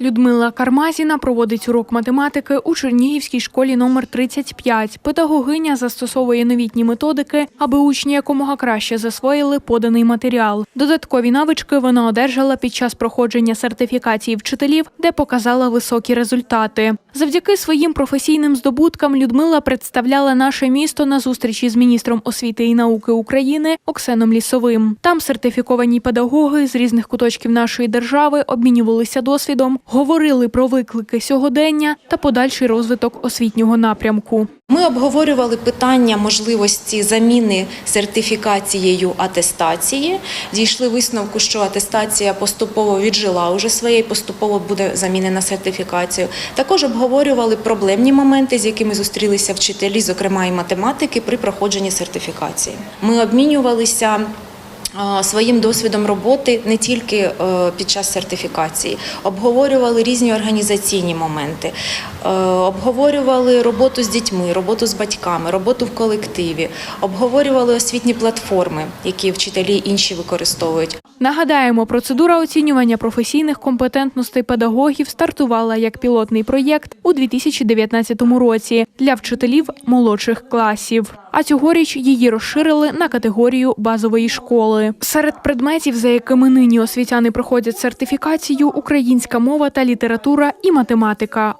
Людмила Кармазіна проводить урок математики у Чернігівській школі номер 35. Педагогиня застосовує новітні методики, аби учні якомога краще засвоїли поданий матеріал. Додаткові навички вона одержала під час проходження сертифікації вчителів, де показала високі результати. Завдяки своїм професійним здобуткам Людмила представляла наше місто на зустрічі з міністром освіти і науки України Оксеном Лісовим. Там сертифіковані педагоги з різних куточків нашої держави обмінювалися досвідом, говорили про виклики сьогодення та подальший розвиток освітнього напрямку. Ми обговорювали питання можливості заміни сертифікацією атестації. Дійшли висновку, що атестація поступово віджила уже своє і поступово буде замінена сертифікацією. Також обговорювали проблемні моменти, з якими зустрілися вчителі, зокрема і математики, при проходженні сертифікації. Ми обмінювалися. Своїм досвідом роботи не тільки е, під час сертифікації, обговорювали різні організаційні моменти, обговорювали роботу з дітьми, роботу з батьками, роботу в колективі, обговорювали освітні платформи, які вчителі інші використовують. Нагадаємо, процедура оцінювання професійних компетентностей педагогів стартувала як пілотний проєкт у 2019 році для вчителів молодших класів. А цьогоріч її розширили на категорію базової школи. Серед предметів, за якими нині освітяни проходять сертифікацію, українська мова та література і математика.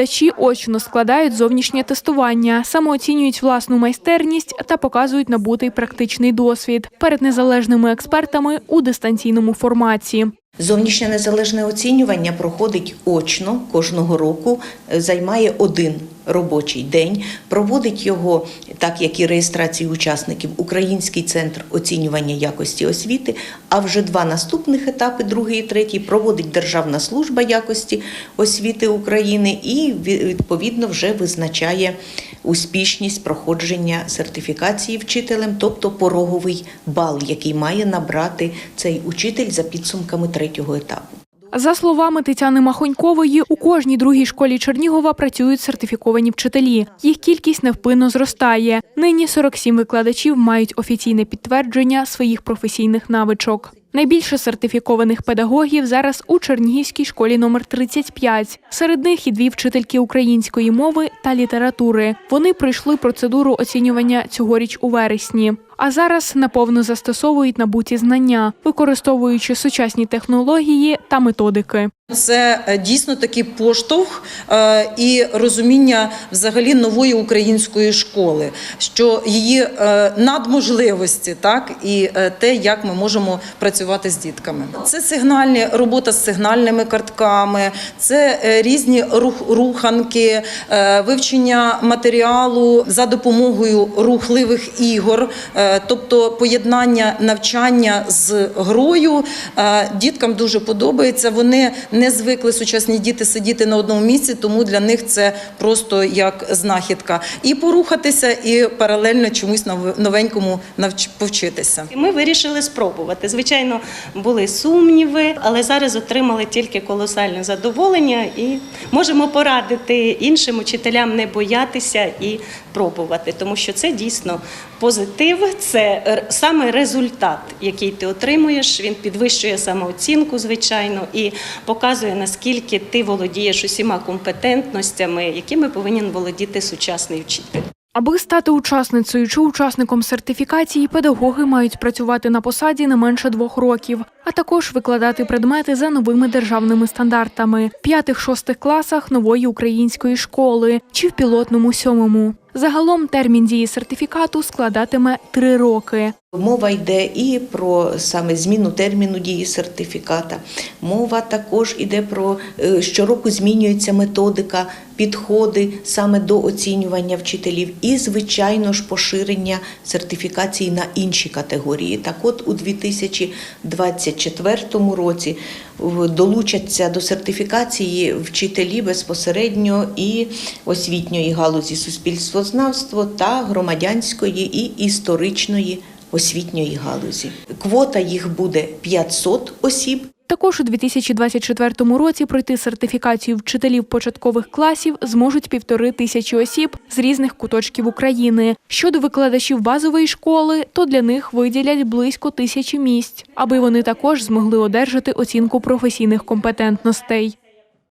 Викладачі очно складають зовнішнє тестування, самооцінюють власну майстерність та показують набутий практичний досвід перед незалежними експертами у дистанційному форматі. Зовнішнє незалежне оцінювання проходить очно кожного року, е, займає один робочий день. Проводить його, так як і реєстрацію учасників, Український центр оцінювання якості освіти. А вже два наступних етапи, другий і третій, проводить Державна служба якості освіти України і відповідно вже визначає успішність проходження сертифікації вчителем, тобто пороговий бал, який має набрати цей учитель за підсумками третього етапу. За словами Тетяни Махонькової, у кожній другій школі Чернігова працюють сертифіковані вчителі. Їх кількість невпинно зростає. Нині 47 викладачів мають офіційне підтвердження своїх професійних навичок. Найбільше сертифікованих педагогів зараз у Чернігівській школі номер 35. Серед них і дві вчительки української мови та літератури. Вони пройшли процедуру оцінювання цьогоріч у вересні. А зараз наповно застосовують набуті знання, використовуючи сучасні технології та методики. Це е, дійсно такий поштовх е, і розуміння взагалі нової української школи, що її е, надможливості, так і те, як ми можемо працювати з дітками. Це сигнальні робота з сигнальними картками, це різні рух, руханки, вивчення матеріалу за допомогою рухливих ігор, тобто поєднання навчання з грою. Діткам дуже подобається. Вони не звикли сучасні діти сидіти на одному місці, тому для них це просто як знахідка. І порухатися, і паралельно чомусь нов- новенькому повчитися. Ми вирішили спробувати. Звичайно, були сумніви, але зараз отримали тільки колосальне задоволення і можемо порадити іншим учителям не боятися і пробувати, тому що це дійсно позитив, це саме результат, який ти отримуєш. Він підвищує самооцінку, звичайно, і показує наскільки ти володієш усіма компетентностями, якими повинен володіти сучасний вчитель. Аби стати учасницею чи учасником сертифікації, педагоги мають працювати на посаді не менше двох років, а також викладати предмети за новими державними стандартами п'ятих-шостих класах нової української школи чи в пілотному сьомому. Загалом термін дії сертифікату складатиме три роки. Мова йде і про саме зміну терміну дії сертифіката. Мова також йде про е, щороку змінюється методика, підходи саме до оцінювання вчителів, і, звичайно ж, поширення сертифікації на інші категорії. Так, от у 2024 році долучаться до сертифікації вчителі безпосередньо і освітньої галузі суспільствознавства та громадянської і історичної освітньої галузі. Квота їх буде 500 осіб. Також у 2024 році пройти сертифікацію вчителів початкових класів зможуть півтори тисячі осіб з різних куточків України. Щодо викладачів базової школи, то для них виділять близько тисячі місць, аби вони також змогли одержати оцінку професійних компетентностей.